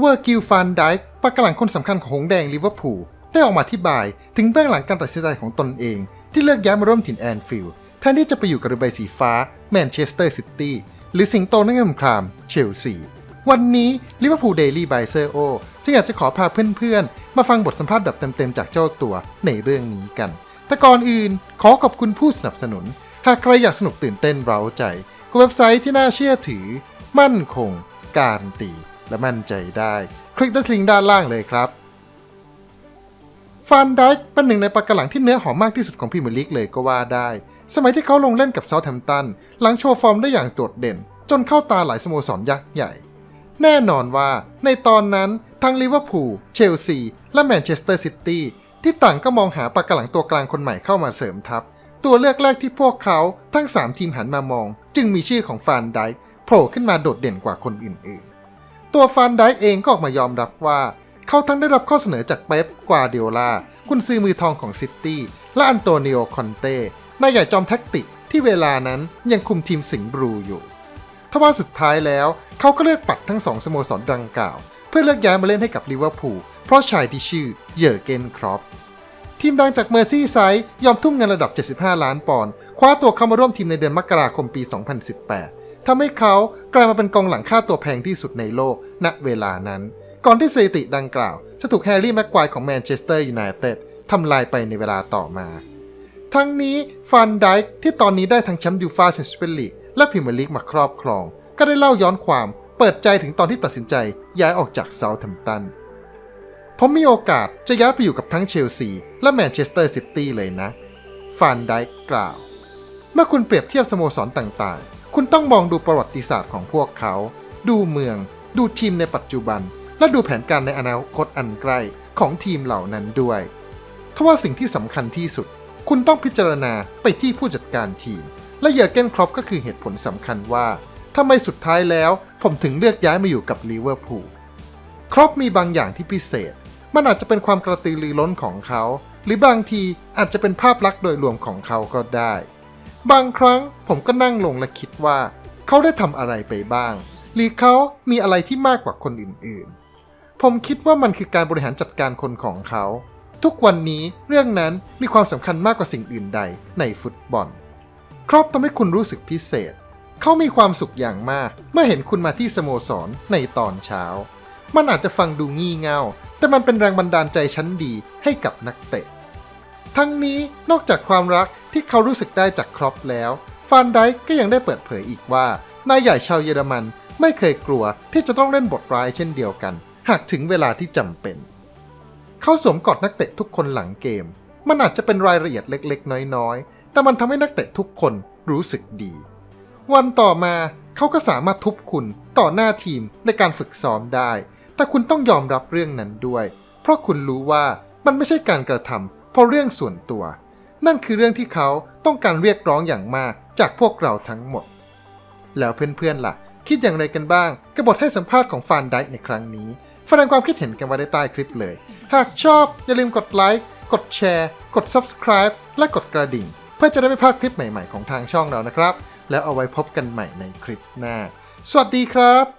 เวอร์กิลฟานไดค์ปากหลังคนสำคัญของหงแดงลิเวอร์พูลได้ออกมาอธิบาย ถึงเบื้องหลังการตัดสินใจของตนเอง ที่เลือกย้ายมาร่วมถิ่นแอนฟิลด์แทนที่จะไปอยู่กับเรือใบสีฟ้าแมนเชสเตอร์ซิตี้หรือสิงโตนักสงครามเชลซีวันนี้ลิเวอร์พูลเดลี่ไบเซอร์โอจะอยากจะขอพาเพื่อนๆ มาฟังบทสัมภาษณ์แบบเต็มๆ จากเจ้าตัวในเรื่องนี้กัน แต่ก่อนอื่นขอขอบคุณผู้สนับสนุน หากใครอยากสนุกตื่นเต้นเร้าใจก็เว็บไซต์ที่น่าเชื่อถือ มั่นคง การตี และมั่นใจได้ คลิกที่ลิงก์ด้านล่างเลยครับฟานไดค์เป็นหนึ่งในปากกาหลังที่เนื้อหอมมากที่สุดของพรีเมียร์ลีกเลยก็ว่าได้ สมัยที่เขาลงเล่นกับเซาท์แฮมป์ตัน หลังโชว์ฟอร์มได้อย่างโดดเด่น จนเข้าตาหลายสโมสรยักษ์ใหญ่ แน่นอนว่าในตอนนั้นทั้งลิเวอร์พูลเชลซี และแมนเชสเตอร์ซิตี้ที่ต่างก็มองหาปากกาหลังตัวกลางคนใหม่เข้ามาเสริมทัพ ตัวเลือกแรกที่พวกเขาทั้ง 3 ทีมหันมามอง จึงมีชื่อของฟานไดค์โผล่ขึ้นมาโดดเด่นกว่าคนอื่นๆ ตัวฟานไดเองก็ออกมายอมรับว่า เขาทั้งได้รับข้อเสนอจากเป๊ปกวาเดียลาคุณซื้อมือทองของซิตี้และอันโตนิโอคอนเต้นายใหญ่จอมแท็กติกที่เวลานั้นยังคุมทีมสิงห์บลูอยู่ทว่าสุดท้ายแล้ว เขาก็เลือกปัดทั้งสองสโมสรดังกล่าว เพื่อเลือกย้ายมาเล่นให้กับลิเวอร์พูลเพราะชายที่ชื่อเยอร์เกนครอปทีมดังจากเมอร์ซี่ไซด์ยอมทุ่มเงินระดับ 75 ล้านปอนด์คว้าตัวเข้ามาร่วมทีมในเดือนมกราคมปี 2018 ทำให้เขากลายมาเป็นกองหลังค่าตัวแพงที่สุดในโลก ณ เวลานั้น ก่อนที่สถิติดังกล่าว จะถูกแฮร์รี่แม็กควายของแมนเชสเตอร์ยูไนเต็ดทำลายไปในเวลาต่อมา ทั้งนี้ฟันไดค์ที่ตอนนี้ได้ทั้งแชมป์ยูฟ่าแชมเปี้ยนลีกและพรีเมียร์ลีกมาครอบครอง ก็ได้เล่าย้อนความเปิดใจถึงตอนที่ตัดสินใจย้ายออกจากเซาท์แฮมป์ตันผมมีโอกาสจะย้ายไปอยู่กับทั้งเชลซีและแมนเชสเตอร์ซิตี้เลยนะฟานไดค์กล่าว เมื่อคุณเปรียบเทียบสโมสรต่าง คุณต้องมองดูประวัติศาสตร์ของพวกเขา ดูเมือง ดูทีมในปัจจุบัน และดูแผนการในอนาคตอันใกล้ของทีมเหล่านั้นด้วยทว่าสิ่งที่สำคัญที่สุด คุณต้องพิจารณาไปที่ผู้จัดการทีม และเยอร์เกนครอปก็คือเหตุผลสำคัญว่าทำไมสุดท้ายแล้วผมถึงเลือกย้ายมาอยู่กับลิเวอร์พูลครอปมีบางอย่างที่พิเศษ มันอาจจะเป็นความกระตือรือร้นของเขา หรือบางทีอาจจะเป็นภาพลักษณ์โดยรวมของเขาก็ได้ บางครั้งผมก็นั่งลงและคิดว่า เขาได้ทำอะไรไปบ้าง หรือเขามีอะไรที่มากกว่าคนอื่นๆ ผมคิดว่ามันคือการบริหารจัดการคนของเขา ทุกวันนี้เรื่องนั้นมีความสำคัญมากกว่าสิ่งอื่นใดในฟุตบอล ครอปทำให้คุณรู้สึกพิเศษ เขามีความสุขอย่างมาก เมื่อเห็นคุณมาที่สโมสรในตอนเช้า มันอาจจะฟังดูงี่เง่า แต่มันเป็นแรงบันดาลใจชั้นดีให้กับนักเตะ ทั้งนี้นอกจากความรัก เขารู้สึกได้จากครอปแล้วฟานไดก็ยังได้เปิดเผยอีกว่านายใหญ่ชาวเยอรมันไม่เคยกลัวที่จะต้องเล่นบทร้ายเช่นเดียวกัน หากถึงเวลาที่จำเป็น เขาสวมกอดนักเตะทุกคนหลังเกม มันอาจจะเป็นรายละเอียดเล็กๆ น้อยๆ แต่มันทำให้นักเตะทุกคนรู้สึกดี วันต่อมาเขาก็สามารถทุบคุณต่อหน้าทีมในการฝึกซ้อมได้ แต่คุณต้องยอมรับเรื่องนั้นด้วย เพราะคุณรู้ว่ามันไม่ใช่การกระทำเพราะเรื่องส่วนตัว นั่นคือเรื่องที่เขาต้องการเรียกร้องอย่างมากจากพวกเราทั้งหมด แล้วเพื่อนๆล่ะ คิดอย่างไรกันบ้างกับบทให้สัมภาษณ์ของฟานไดค์ในครั้งนี้แสดงความคิดเห็นกันไว้ในใต้คลิปเลย หากชอบอย่าลืมกดไลค์กดแชร์ กด Subscribe และกดกระดิ่ง เพื่อจะได้ไม่พลาดคลิปใหม่ๆของทางช่องเรานะครับ แล้วเอาไว้พบกันใหม่ในคลิปหน้า สวัสดีครับ